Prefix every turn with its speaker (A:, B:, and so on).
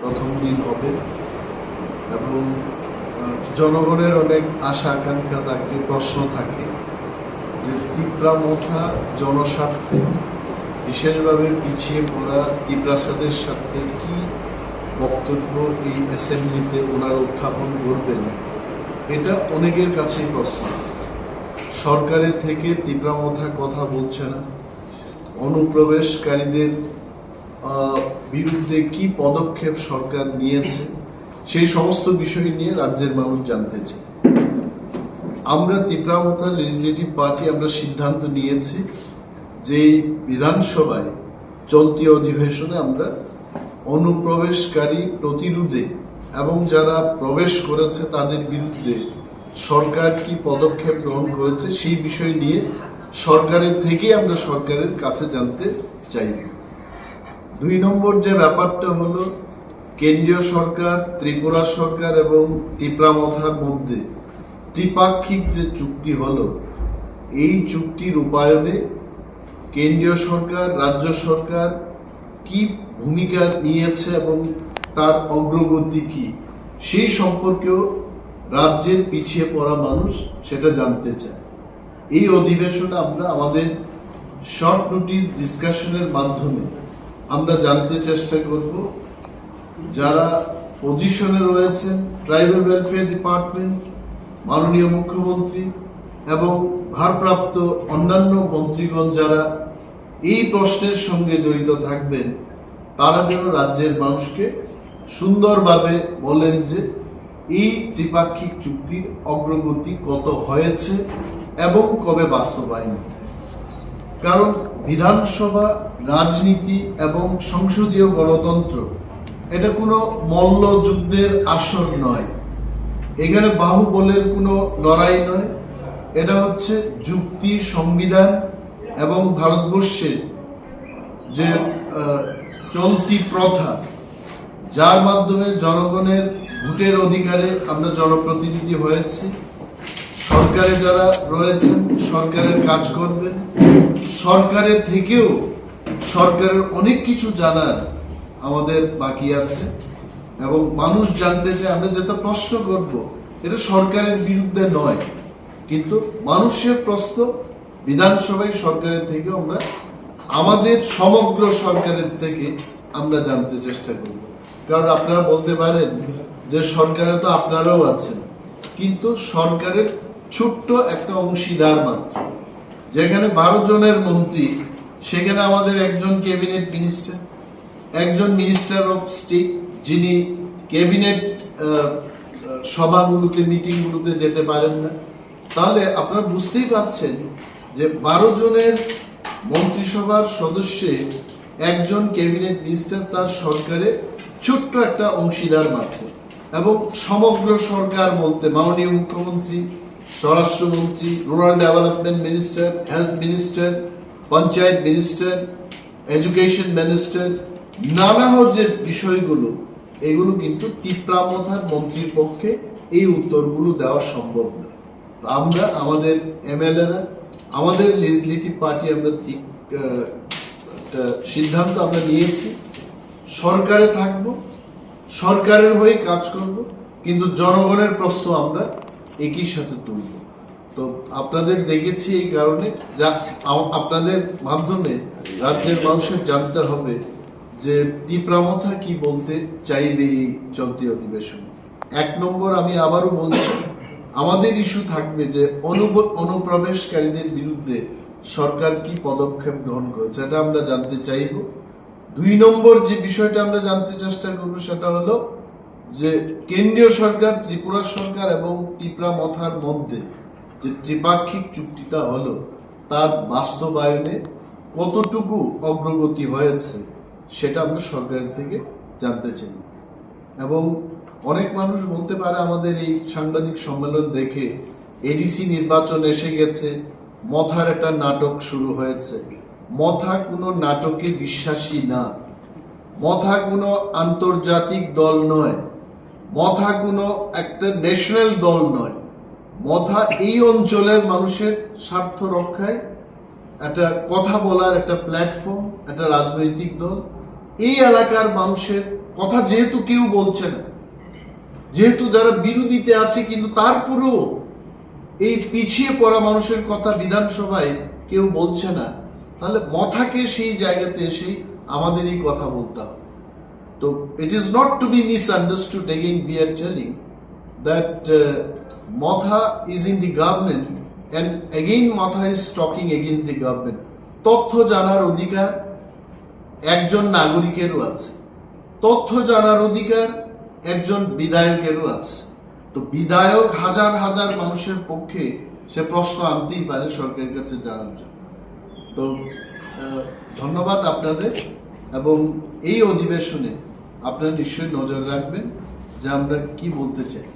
A: প্রথম দিন হবে। এবং জনগণের অনেক আশা, আকাঙ্ক্ষা থাকে, প্রশ্ন থাকে যে তিপ্রামথা জনস্বার্থে বিশেষভাবে পিছিয়ে পড়া তিপ্রাসাদের সাথে কি বক্তব্য এই অ্যাসেম্বলিতে ওনারা উত্থাপন করবেন? এটা অনেকের কাছেই প্রশ্ন। সরকারের থেকে তিপ্রামথা কথা বলছে না। অনুপ্রবেশকারীদের বিরুদ্ধে কি পদক্ষেপ সরকার নিয়েছে, সেই সমস্ত বিষয় নিয়ে রাজ্যের মানুষ জানতে চায়। আমরা তিপ্রামথা লেজিসলেটিভ পার্টি আমরা সিদ্ধান্ত নিয়েছি যে বিধানসভায় চলতি অধিবেশনে আমরা অনুপ্রবেশকারী প্রতিরোধে এবং যারা প্রবেশ করেছে তাদের বিরুদ্ধে সরকার কি পদক্ষেপ গ্রহণ করেছে সেই বিষয় নিয়ে সরকারের থেকে আমরা সরকারের কাছে জানতে চাইব। দুই নম্বর যে ব্যাপারটা হলো, কেন্দ্রীয় সরকার, ত্রিপুরা সরকার এবং ত্রিপুরামথার মধ্যে ত্রিপাক্ষিক যে চুক্তি হলো, এই চুক্তি রূপায়ণে কেন্দ্রীয় সরকার, রাজ্য সরকার কি ভূমিকা নিয়েছে এবং তার অগ্রগতি কি, সেই সম্পর্কেও রাজ্যের পিছিয়ে পড়া মানুষ সেটা জানতে চায়। এই অধিবেশনে আমরা আমাদের শর্ট নোটিস ডিসকাশনের মাধ্যমে আমরা জানতে চেষ্টা করব, যারা পজিশনে রয়েছেন, ট্রাইবাল ওয়েলফেয়ার ডিপার্টমেন্ট মাননীয় মুখ্যমন্ত্রী এবং ভারপ্রাপ্ত অন্যান্য মন্ত্রীগণ যারা এই প্রশ্নের সঙ্গে জড়িত থাকবেন, তারা যেন রাজ্যের মানুষকে সুন্দরভাবে বলেন যে এই ত্রিপাক্ষিক চুক্তির অগ্রগতি কত হয়েছে এবং কবে বাস্তবায়ন। কারণ বিধানসভা, রাজনীতি এবং সংসদীয় গণতন্ত্র, এটা কোনো মল্লযুদ্ধের আসর নয়। এখানে বাহুবলের কোনো লড়াই নয়। এটা হচ্ছে যুক্তি, সংবিধান এবং ভারতবর্ষের যে চলতি প্রথা, যার মাধ্যমে জনগণের ভোটের অধিকারে আমরা জনপ্রতিনিধি হয়েছি। সরকারে যারা রয়েছেন, সরকারের কাজ করবেন। সরকারের থেকেও সরকারের অনেক কিছু জানার আমাদের বাকি আছে। এবং মানুষ জানতে চায়, আমরা যেটা প্রশ্ন করব, এটা সরকারের বিরুদ্ধে নয়। কিন্তু মানুষের প্রশ্ন, বিধানসভায় সরকারের থেকেও আমরা, আমাদের সমগ্র সরকারের থেকে আমরা জানতে চেষ্টা করব। কারণ আপনারা বলতে পারেন যে সরকারে তো আপনারাও আছেন। কিন্তু সরকারের ছোট্ট একটা অংশীদার মাত্র। যেখানে বারো জনের মন্ত্রী, সেখানে আমাদের একজন ক্যাবিনেট মিনিস্টার, একজন মিনিস্টার অফ স্টেট, যিনি ক্যাবিনেট সভাগুলোতে, মিটিংগুলোতে যেতে পারেন না। তাহলে আপনারা বুঝতেই পাচ্ছেন যে বারো জনের মন্ত্রিসভার সদস্যে একজন ক্যাবিনেট মিনিস্টার তার সরকারে ছোট্ট একটা অংশীদার মাত্র। এবং সমগ্র সরকার বলতে মাননীয় মুখ্যমন্ত্রী স্বরাষ্ট্রমন্ত্রী rural development minister health minister panchayat minister education minister নানা যে বিষয়গুলো, এগুলো কিন্তু তিপ্রামথার মন্ত্রীর পক্ষে এই উত্তরগুলো দেওয়া সম্ভব নয়। আমরা, আমাদের এমএলএরা, আমাদের লেজিসলেটিভ পার্টি আমরা ঠিক সিদ্ধান্ত আমরা নিয়েছি। সরকারে থাকব, সরকারের হয়ে কাজ করব, কিন্তু জনগণের প্রশ্ন আমরা একই সাথে তুলব। তো আপনাদের দেখেছি এই কারণে, যা আপনাদের মাধ্যমে রাজ্যের মানুষের জানতে হবে যে তীব্রামথা কি বলতে চাইবে এই চলতি অধিবেশন। এক নম্বর আমি আবারও বলছি, আমাদের ইস্যু থাকবে যে অনুপ- অনুপ্রবেশকারীদের বিরুদ্ধে সরকার কি পদক্ষেপ গ্রহণ করেছে এটা আমরা জানতে চাইব। দুই নম্বর যে বিষয়টা আমরা জানতে চেষ্টা করব সেটা হলো যে কেন্দ্রীয় সরকার, ত্রিপুরা সরকার এবং ত্রিপুরা মথার মধ্যে যে ত্রিপাক্ষিক চুক্তিটা হলো, তার বাস্তবায়নে কতটুকু অগ্রগতি হয়েছে সেটা আমরা সরকারের থেকে জানতে চাই। এবং অনেক মানুষ বলতে পারে আমাদের এই সাংবাদিক সম্মেলন দেখে এডিসি নির্বাচন এসে গেছে, মথার একটা নাটক শুরু হয়েছে। মথা কোনো নাটকে বিশ্বাসী না। মথা কোনো আন্তর্জাতিক দল নয়। মথা কোনো একটা ন্যাশনাল দল নয়। মথা এই অঞ্চলের মানুষের স্বার্থ রক্ষায় একটা কথা বলার একটা প্ল্যাটফর্ম একটা রাজনৈতিক দল। এই এলাকার মানুষের কথা যেহেতু কেউ বলছে না, যেহেতু যারা বিরোধীতে আছে কিন্তু তারপরেও এই পিছিয়ে পড়া মানুষের কথা বিধানসভায় কেউ বলছে না, তাহলে মথাকে সেই জায়গাতে এসে আমাদেরই কথা বলতে হবে। তো it is not to be misunderstood again we are telling that uh, Motha is in the government and again Motha is talking against the government. তথ্য জানার অধিকার একজন নাগরিকেরও আছে। তথ্য জানার অধিকার একজন বিধায়কেরও আছে। তো বিধায়ক হাজার হাজার মানুষের পক্ষে সে প্রশ্ন আনতেই পারে সরকারের কাছে জানার জন্য। তো ধন্যবাদ আপনাদের এবং এই অধিবেশনে আপনারা নিশ্চয়ই নজর রাখবেন যে আমরা কি বলতে চাই।